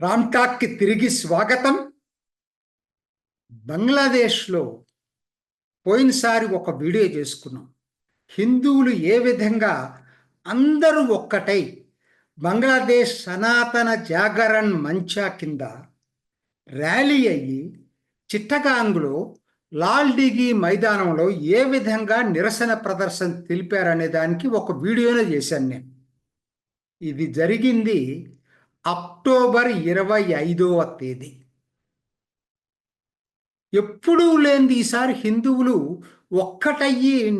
రామ్టాక్కి తిరిగి స్వాగతం. బంగ్లాదేశ్లో పోయినసారి ఒక వీడియో చేసుకున్నాం. హిందువులు ఏ విధంగా అందరూ ఒక్కటై బంగ్లాదేశ్ సనాతన జాగరణ్ మంచా కింద ర్యాలీ అయ్యి చిట్టగాంగ్లో లాల్ డిగి మైదానంలో ఏ విధంగా నిరసన ప్రదర్శన తెలిపారనే దానికి ఒక వీడియోనే చేశాను నేను. ఇది జరిగింది అక్టోబర్ ఇరవై ఐదవ తేదీ. ఎప్పుడూ లేనిది ఈసారి హిందువులు ఒక్కటయ్యి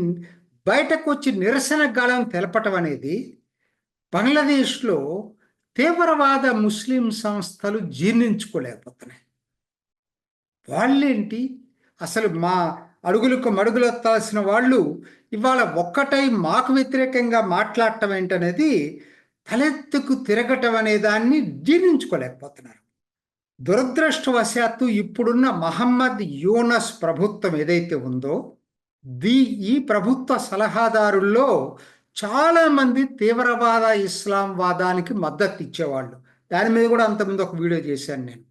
బయటకు వచ్చి నిరసన గాలం తెలపటం అనేది బంగ్లాదేశ్లో తీవ్రవాద ముస్లిం సంస్థలు జీర్ణించుకోలేకపోతున్నాయి. వాళ్ళేంటి? అసలు మా అడుగులకు మడుగులెత్తాల్సిన వాళ్ళు ఇవాళ ఒక్కటై మాకు వ్యతిరేకంగా మాట్లాడటం ఏంటనేది తలెత్తుకు తిరగటం అనే దాన్ని జీర్ణించుకోలేకపోతున్నారు. దురదృష్టవశాత్తు ఇప్పుడున్న మహమ్మద్ యూనస్ ప్రభుత్వం ఏదైతే ఉందో దీ ఈ ప్రభుత్వ సలహాదారుల్లో చాలామంది తీవ్రవాద ఇస్లాం వాదానికి మద్దతు ఇచ్చేవాళ్ళు. దాని మీద కూడా అంతకుముందు ఒక వీడియో చేశాను నేను.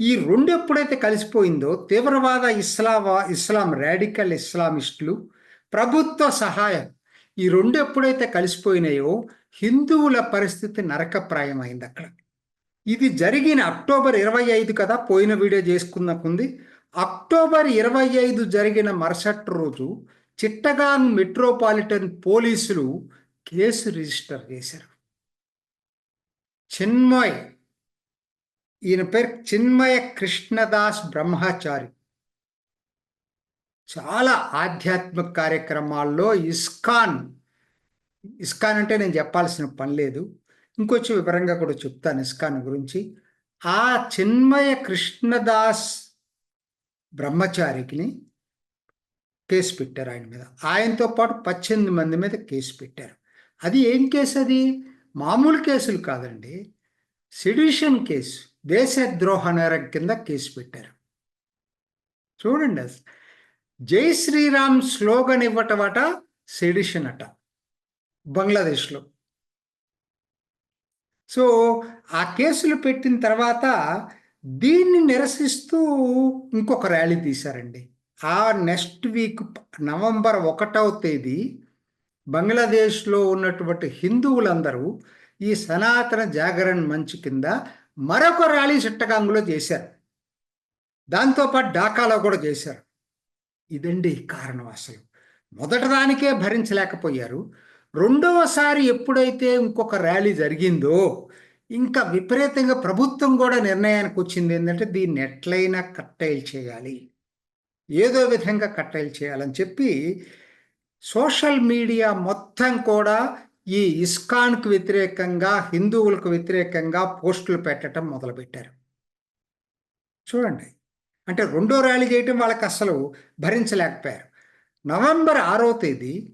ఈ రెండు ఎప్పుడైతే కలిసిపోయిందో తీవ్రవాద ఇస్లావా ఇస్లాం రాడికల్ ఇస్లామిస్టులు ప్రభుత్వ సహాయం ఈ రెండు ఎప్పుడైతే కలిసిపోయినాయో హిందువుల పరిస్థితి నరకప్రాయమైంది అక్కడ. ఇది జరిగిన అక్టోబర్ ఇరవై ఐదు కదా పోయిన వీడియో చేసుకున్నకుంది. అక్టోబర్ ఇరవై ఐదు జరిగిన మరుసటి రోజు చిట్టగాన్ మెట్రోపాలిటన్ పోలీసులు కేసు రిజిస్టర్ చేశారు. చిన్మయ్ ఈయన పేరు చిన్మయ కృష్ణదాస్ బ్రహ్మచారి. చాలా ఆధ్యాత్మిక కార్యక్రమాల్లో ఇస్కాన్ ఇస్కాన్ అంటే నేను చెప్పాల్సిన పని లేదు. ఇంకొంచెం వివరంగా కూడా చెప్తాను ఇస్కాన్ గురించి. ఆ చిన్మయ కృష్ణదాస్ బ్రహ్మచారికి కేసు పెట్టారు ఆయన మీద. ఆయనతో పాటు పద్దెనిమిది మంది మీద కేసు పెట్టారు. అది ఏం కేసు అది? మామూలు కేసులు కాదండి. సిడిషన్ కేసు దేశద్రోహ నేరం కింద కేసు పెట్టారు. చూడండి జై శ్రీరామ్ స్లోగన్ ఇవ్వటమట సెడిషన్ అట. బంగ్లాదేశ్లో. సో ఆ కేసులు పెట్టిన తర్వాత దీన్ని నిరసిస్తూ ఇంకొక ర్యాలీ తీశారండి. ఆ నెక్స్ట్ వీక్ నవంబర్ ఒకటవ తేదీ బంగ్లాదేశ్లో ఉన్నటువంటి హిందువులందరూ ఈ సనాతన జాగరణ్ మంచి కింద మరొక ర్యాలీ చిట్టగాంగులో చేశారు. దాంతోపాటు ఢాకాలో కూడా చేశారు. ఇదండి కారణం అసలు. మొదట దానికే భరించలేకపోయారు. రెండవసారి ఎప్పుడైతే ఇంకొక ర్యాలీ జరిగిందో ఇంకా విపరీతంగా ప్రభుత్వం కూడా నిర్ణయానికి వచ్చింది ఏంటంటే దీన్ని ఎట్లయినా కట్టైల్ చేయాలి. ఏదో విధంగా కట్టైల్ చేయాలని చెప్పి సోషల్ మీడియా మొత్తం కూడా ఈ ఇస్కాన్కు వ్యతిరేకంగా హిందువులకు వ్యతిరేకంగా పోస్టులు పెట్టడం మొదలుపెట్టారు. చూడండి. అంటే రెండో ర్యాలీ చేయటం వాళ్ళకి అసలు భరించలేకపోయారు. నవంబర్ ఆరో తేదీ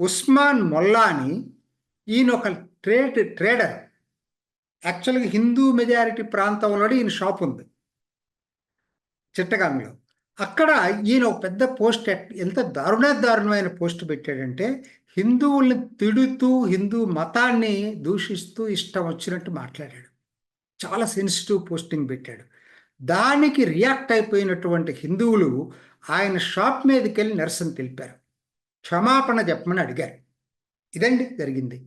ఉస్మాన్ మొల్లాని ఈయన ఒక ట్రేడ్ ట్రేడర్. యాక్చువల్గా హిందూ మెజారిటీ ప్రాంతంలో ఈయన షాప్ ఉంది. చిట్టగామిలో అక్కడ ఈయన ఒక పెద్ద పోస్ట్ ఎంత దారుణ దారుణమైన పోస్ట్ పెట్టాడంటే హిందువుల్ని తిడుతూ హిందూ మతాన్ని దూషిస్తూ ఇష్టం వచ్చినట్టు మాట్లాడాడు. చాలా సెన్సిటివ్ పోస్టింగ్ పెట్టాడు. దానికి రియాక్ట్ అయిపోయినటువంటి హిందువులు ఆయన షాప్ మీదకి వెళ్ళి నిరసన తెలిపారు. క్షమాపణ చెప్పమని అడిగారు. ఇదండి జరిగింది.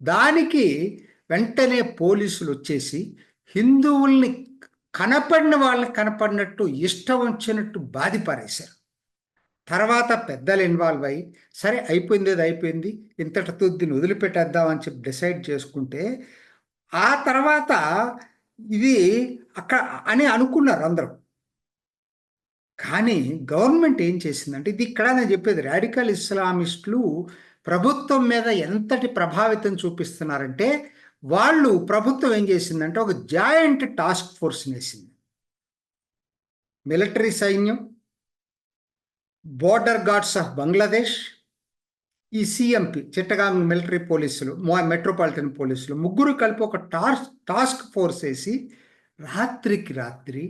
దానికి వెంటనే పోలీసులు వచ్చేసి హిందువుల్ని కనపడిన వాళ్ళని కనపడినట్టు ఇష్టం వచ్చినట్టు బాధిపారేశారు తర్వాత పెద్దలు ఇన్వాల్వ్ అయ్యి సరే అయిపోయింది అది అయిపోయింది ఇంతటితో దీన్ని వదిలిపెట్టేద్దామని చెప్పి డిసైడ్ చేసుకుంటే ఆ తర్వాత ఇది అక్కడ అని అనుకున్నారు అందరూ. కానీ గవర్నమెంట్ ఏం చేసిందంటే ఇది ఇక్కడ నేను చెప్పేది రాడికల్ ఇస్లామిస్టులు ప్రభుత్వం మీద ఎంతటి ప్రభావితం చూపిస్తున్నారంటే వాళ్ళు ప్రభుత్వం ఏం చేసిందంటే ఒక జాయింట్ టాస్క్ ఫోర్స్ వేసింది మిలిటరీ సైన్యం బోర్డర్ గార్డ్స్ ఆఫ్ బంగ్లాదేశ్ ఈ సిఎంపి చిట్టగాంగ్ మిలిటరీ పోలీసులు మెట్రోపాలిటన్ పోలీసులు ముగ్గురు కలిపి ఒక టాస్క్ టాస్క్ ఫోర్స్ వేసి రాత్రికి రాత్రి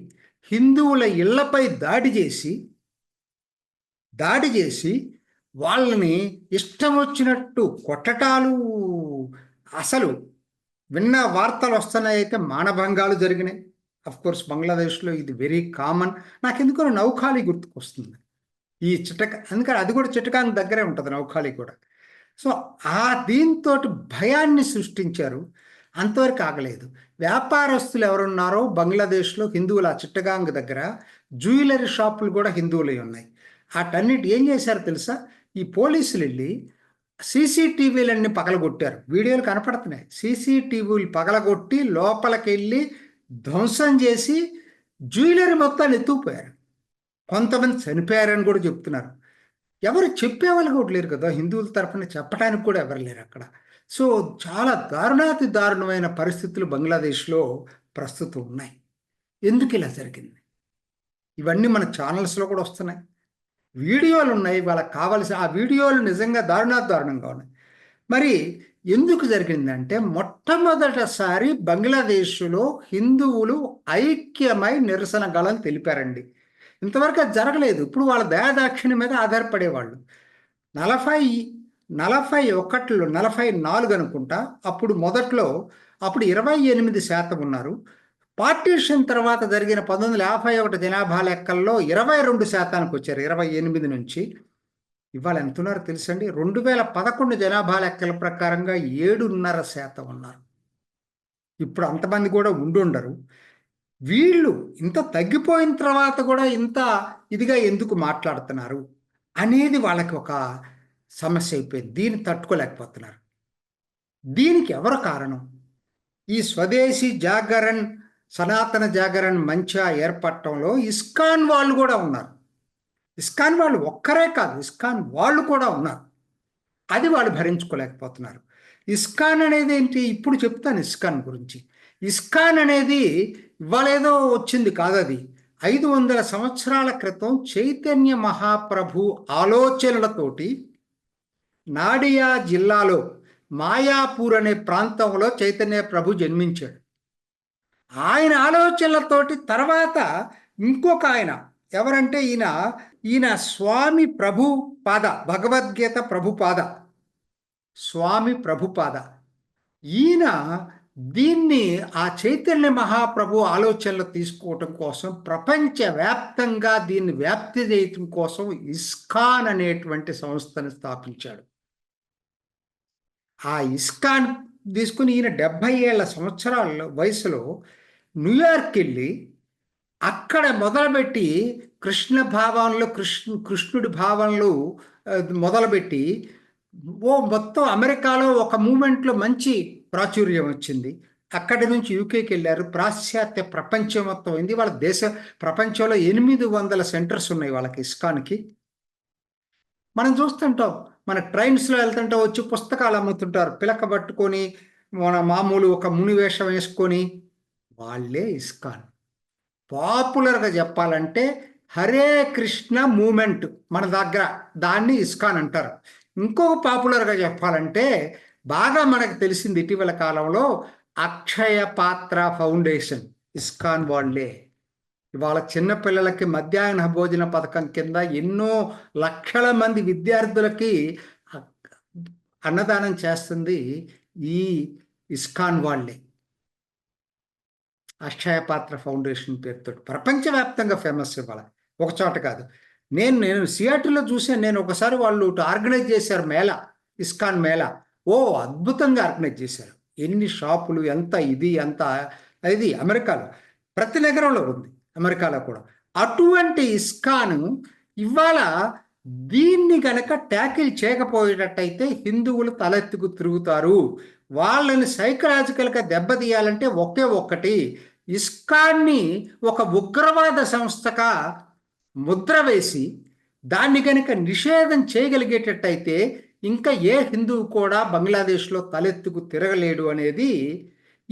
హిందువుల ఇళ్ళపై దాడి చేసి దాడి చేసి వాళ్ళని ఇష్టం వచ్చినట్టు కొట్టటాలు అసలు విన్న వార్తలు వస్తున్నాయి అయితే మానభంగాలు జరిగినాయి. అఫ్ కోర్స్ బంగ్లాదేశ్లో ఇది వెరీ కామన్ నాకు ఎందుకో నౌఖాళీ గుర్తుకొస్తుంది. ఈ చిటక అందుకని అది కూడా చిటకానికి దగ్గరే ఉంటుంది నౌఖాళీ కూడా. సో ఆ దీంతో భయాన్ని సృష్టించారు అంతవరకు ఆగలేదు. వ్యాపారస్తులు ఎవరున్నారో బంగ్లాదేశ్లో హిందువుల ఆ చిట్టగాంగ్ దగ్గర జ్యువెలరీ షాపులు కూడా హిందువులే ఉన్నాయి. వాటన్నిటి ఏం చేశారో తెలుసా? ఈ పోలీసులు వెళ్ళి సీసీటీవీలన్నీ పగలగొట్టారు. వీడియోలు కనపడుతున్నాయి. సీసీటీవీలు పగలగొట్టి లోపలికి వెళ్ళి ధ్వంసం చేసి జ్యువెలరీ మొత్తాన్ని ఎత్తుకుపోయారు. కొంతమంది చనిపోయారని కూడా చెప్తున్నారు. ఎవరు చెప్పేవాళ్ళు కూడా లేరు కదా. హిందువుల తరఫున చెప్పడానికి కూడా ఎవరు లేరు అక్కడ. సో చాలా దారుణాతి దారుణమైన పరిస్థితులు బంగ్లాదేశ్లో ప్రస్తుతం ఉన్నాయి. ఎందుకు ఇలా జరిగింది? ఇవన్నీ మన ఛానల్స్లో కూడా వస్తున్నాయి. వీడియోలు ఉన్నాయి. వాళ్ళకి కావాల్సిన ఆ వీడియోలు నిజంగా దారుణాతి దారుణంగా ఉన్నాయి. మరి ఎందుకు జరిగిందంటే మొట్టమొదటిసారి బంగ్లాదేశ్లో హిందువులు ఐక్యమై నిరసన గళం తెలిపారండి. ఇంతవరకు అది జరగలేదు. ఇప్పుడు వాళ్ళ దయాదాక్షిణ్యం మీద ఆధారపడేవాళ్ళు. నలభై నలభై ఒకటిలో నలభై నాలుగు అనుకుంటా అప్పుడు మొదట్లో అప్పుడు ఇరవై ఎనిమిది శాతం ఉన్నారు. పార్టీషన్ తర్వాత జరిగిన పంతొమ్మిది వందల యాభై ఒకటి జనాభా లెక్కల్లో ఇరవై రెండు శాతానికి వచ్చారు ఇరవై ఎనిమిది నుంచి. ఇవాళ ఎంత ఉన్నారో తెలుసండి? రెండు వేల పదకొండు జనాభా లెక్కల ప్రకారంగా ఏడున్నర శాతం ఉన్నారు. ఇప్పుడు అంతమంది కూడా ఉండుండరు వీళ్ళు ఇంత తగ్గిపోయిన తర్వాత కూడా ఇంత ఇదిగా ఎందుకు మాట్లాడుతున్నారు అనేది వాళ్ళకి ఒక సమస్య అయిపోయింది. దీన్ని తట్టుకోలేకపోతున్నారు. దీనికి ఎవరు కారణం? ఈ స్వదేశీ జాగరణ్ సనాతన జాగరణ్ మంచిగా ఏర్పడటంలో ఇస్కాన్ వాళ్ళు కూడా ఉన్నారు. ఇస్కాన్ వాళ్ళు ఒక్కరే కాదు ఇస్కాన్ వాళ్ళు కూడా ఉన్నారు. అది వాళ్ళు భరించుకోలేకపోతున్నారు. ఇస్కాన్ అనేది ఏంటి? ఇప్పుడు చెప్తాను ఇస్కాన్ గురించి. ఇస్కాన్ అనేది ఇవాళేదో వచ్చింది కాదు అది. ఐదు వందల సంవత్సరాల క్రితం చైతన్య మహాప్రభు ఆలోచనలతోటి నాడియా జిల్లాలో మాయాపూర్ అనే ప్రాంతంలో చైతన్య ప్రభు జన్మించాడు. ఆయన ఆలోచనలతోటి తర్వాత ఇంకొక ఆయన ఎవరంటే ఈయన ఈయన స్వామి ప్రభు పాద భగవద్గీత ప్రభుపాద స్వామి ప్రభుపాద ఈయన దీన్ని ఆ చైతన్య మహాప్రభు ఆలోచనలు తీసుకోవటం కోసం ప్రపంచవ్యాప్తంగా దీన్ని వ్యాప్తి చేయటం కోసం ఇస్కాన్ అనేటువంటి సంస్థను స్థాపించాడు. ఆ ఇస్కాన్ తీసుకుని ఈయన డెబ్భై ఏళ్ళ సంవత్సరాల వయసులో న్యూయార్క్ వెళ్ళి అక్కడ మొదలుపెట్టి కృష్ణ భావంలో కృష్ణ కృష్ణుడి భావనలు మొదలుపెట్టి ఓ మొత్తం అమెరికాలో ఒక మూమెంట్లో మంచి ప్రాచుర్యం వచ్చింది. అక్కడి నుంచి యూకేకి వెళ్ళారు. పాశ్చాత్య ప్రపంచం మొత్తం అయింది. వాళ్ళ దేశ ప్రపంచంలో ఎనిమిది వందల సెంటర్స్ ఉన్నాయి వాళ్ళకి ఇస్కాన్కి. మనం చూస్తుంటాం మన ట్రైన్స్లో వెళ్తుంటే వచ్చి పుస్తకాలు అమ్ముతుంటారు. పిలక పట్టుకొని మన మామూలు ఒక ముని వేషం వేసుకొని వాళ్ళే ఇస్కాన్. పాపులర్గా చెప్పాలంటే హరే కృష్ణ మూమెంట్ మన దగ్గర దాన్ని ఇస్కాన్ అంటారు. ఇంకొక పాపులర్గా చెప్పాలంటే బాగా మనకు తెలిసింది ఇటీవల కాలంలో అక్షయ పాత్ర ఫౌండేషన్ ఇస్కాన్ వాళ్ళే. ఇవాళ చిన్నపిల్లలకి మధ్యాహ్న భోజన పథకం కింద ఎన్నో లక్షల మంది విద్యార్థులకి అన్నదానం చేస్తుంది ఈ ఇస్కాన్ వాళ్ళే. అక్షయ పాత్ర ఫౌండేషన్ పేరుతో ప్రపంచవ్యాప్తంగా ఫేమస్ ఇవాళ. ఒక చోట కాదు. నేను నేను సియాటిల్లో చూసాను నేను ఒకసారి వాళ్ళు ఆర్గనైజ్ చేశారు మేళ ఇస్కాన్ మేళ. ఓ అద్భుతంగా ఆర్గనైజ్ చేశారు. ఎన్ని షాపులు ఎంత ఇది ఎంత ఇది అమెరికాలో. ప్రతి నగరంలో ఉంది. అమెరికాలో కూడా. అటువంటి ఇస్కాను ఇవాళ దీన్ని గనక ట్యాకిల్ చేయకపోయేటట్టయితే హిందువులు తలెత్తుకు తిరుగుతారు. వాళ్ళని సైకలాజికల్గా దెబ్బతీయాలంటే ఒకే ఒక్కటి ఇస్కాన్ని ఒక ఉగ్రవాద సంస్థగా ముద్ర వేసి దాన్ని కనుక నిషేధం చేయగలిగేటట్టయితే ఇంకా ఏ హిందువు కూడా బంగ్లాదేశ్లో తలెత్తుకు తిరగలేడు అనేది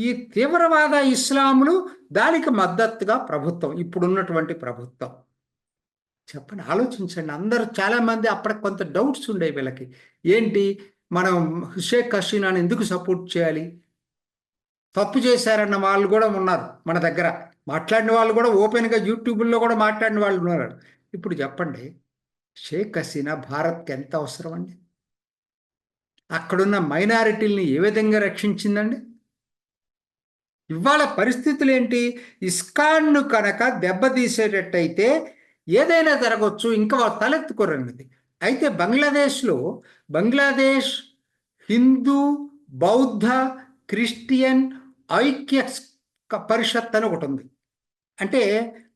ఈ తీవ్రవాద ఇస్లాములు దానికి మద్దతుగా ప్రభుత్వం ఇప్పుడున్నటువంటి ప్రభుత్వం. చెప్పండి ఆలోచించండి. అందరూ చాలామంది అప్పటికి కొంత డౌట్స్ ఉండే వీళ్ళకి. ఏంటి? మనం షేక్ హసీనాని ఎందుకు సపోర్ట్ చేయాలి? తప్పు చేశారన్న వాళ్ళు కూడా ఉన్నారు మన దగ్గర. మాట్లాడిన వాళ్ళు కూడా ఓపెన్గా యూట్యూబ్లో కూడా మాట్లాడిన వాళ్ళు ఉన్నారు. ఇప్పుడు చెప్పండి షేక్ హసీనా భారత్కి ఎంత అవసరం అండి? అక్కడున్న మైనారిటీల్ని ఏ విధంగా రక్షించిందండి? ఇవాళ పరిస్థితులు ఏంటి ఇస్కాన్ను కనుక దెబ్బతీసేటట్టయితే ఏదైనా జరగవచ్చు ఇంకా వాళ్ళు తలెత్తుకోరన్నది. అయితే బంగ్లాదేశ్లో బంగ్లాదేశ్ హిందూ బౌద్ధ క్రిస్టియన్ ఐక్య పరిషత్ అని ఒకటి ఉంది అంటే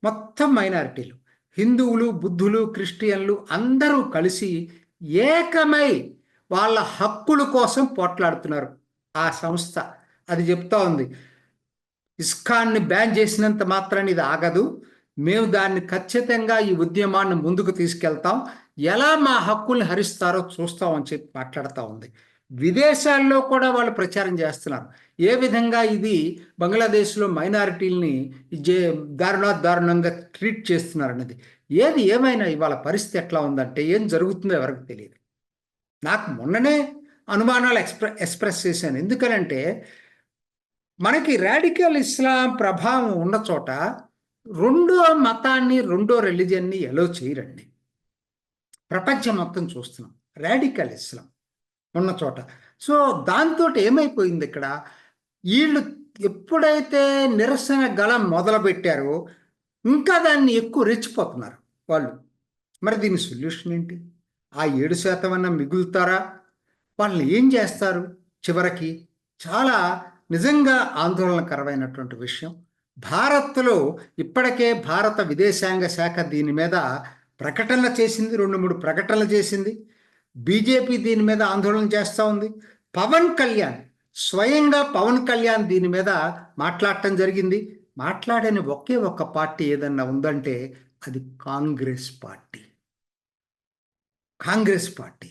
మొత్తం మైనారిటీలు. హిందువులు బుద్ధులు క్రిస్టియన్లు అందరూ కలిసి ఏకమై వాళ్ళ హక్కుల కోసం పోట్లాడుతున్నారు ఆ సంస్థ. అది చెప్తా ఉంది. ఇస్కాన్ని బ్యాన్ చేసినంత మాత్రాన్ని ఇది ఆగదు. మేము దాన్ని ఖచ్చితంగా ఈ ఉద్యమాన్ని ముందుకు తీసుకెళ్తాం. ఎలా మా హక్కుల్ని హరిస్తారో చూస్తాం అని చెప్పి మాట్లాడుతూ ఉంది. విదేశాల్లో కూడా వాళ్ళు ప్రచారం చేస్తున్నారు. ఏ విధంగా ఇది బంగ్లాదేశ్లో మైనారిటీల్ని జే దారుణా దారుణంగా ట్రీట్ చేస్తున్నారు అనేది ఏది ఏమైనా ఇవాళ పరిస్థితి ఎట్లా ఉందంటే ఏం జరుగుతుందో ఎవరికి తెలియదు. నాకు మొన్ననే అనుమానాలు ఎక్స్ప్రె ఎక్స్ప్రెస్ చేశాను. ఎందుకనంటే మనకి రాడికల్ ఇస్లాం ప్రభావం ఉన్న చోట రెండో మతాన్ని రెండో రిలీజియన్ని ఎలో చేయరండి. ప్రపంచం మొత్తం చూస్తున్నాం. రాడికల్ ఇస్లాం ఉన్న చోట. సో దాంతో ఏమైపోయింది ఇక్కడ? వీళ్ళు ఎప్పుడైతే నిరసన గళం మొదలుపెట్టారో ఇంకా దాన్ని ఎక్కువ రెచ్చిపోతున్నారు వాళ్ళు. మరి దీని సొల్యూషన్ ఏంటి? ఆ ఏడు శాతం అన్న మిగులుతారా? వాళ్ళని ఏం చేస్తారు? చివరికి చాలా నిజంగా ఆందోళనకరమైనటువంటి విషయం. భారత్లో ఇప్పటికే భారత విదేశాంగ శాఖ దీని మీద ప్రకటనలు చేసింది రెండు మూడు ప్రకటనలు చేసింది. బీజేపీ దీని మీద ఆందోళన చేస్తూ ఉంది. పవన్ కళ్యాణ్ స్వయంగా పవన్ కళ్యాణ్ దీని మీద మాట్లాడటం జరిగింది. మాట్లాడని ఒకే ఒక్క పార్టీ ఏదన్నా ఉందంటే అది కాంగ్రెస్ పార్టీ. కాంగ్రెస్ పార్టీ.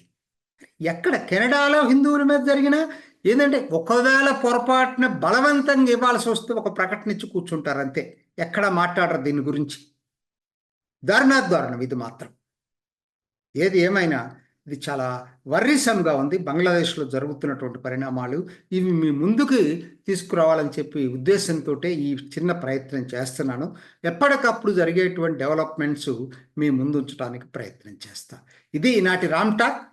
ఎక్కడ కెనడాలో హిందువుల మీద జరిగిన ఏంటంటే ఒకవేళ పొరపాటున బలవంతంగా ఇవ్వాల్సి వస్తే ఒక ప్రకటన ఇచ్చి కూర్చుంటారు అంతే. ఎక్కడ మాట్లాడరు దీని గురించి. దారుణాద్వారణం ఇది మాత్రం. ఏది ఏమైనా ఇది చాలా వర్రీసంగా ఉంది. బంగ్లాదేశ్లో జరుగుతున్నటువంటి పరిణామాలు ఇవి మీ ముందుకు తీసుకురావాలని చెప్పి ఉద్దేశంతో ఈ చిన్న ప్రయత్నం చేస్తున్నాను. ఎప్పటికప్పుడు జరిగేటువంటి డెవలప్మెంట్స్ మీ ముందు ఉంచడానికి ప్రయత్నం చేస్తా. ఇది ఈనాటి రామ్ టాక్.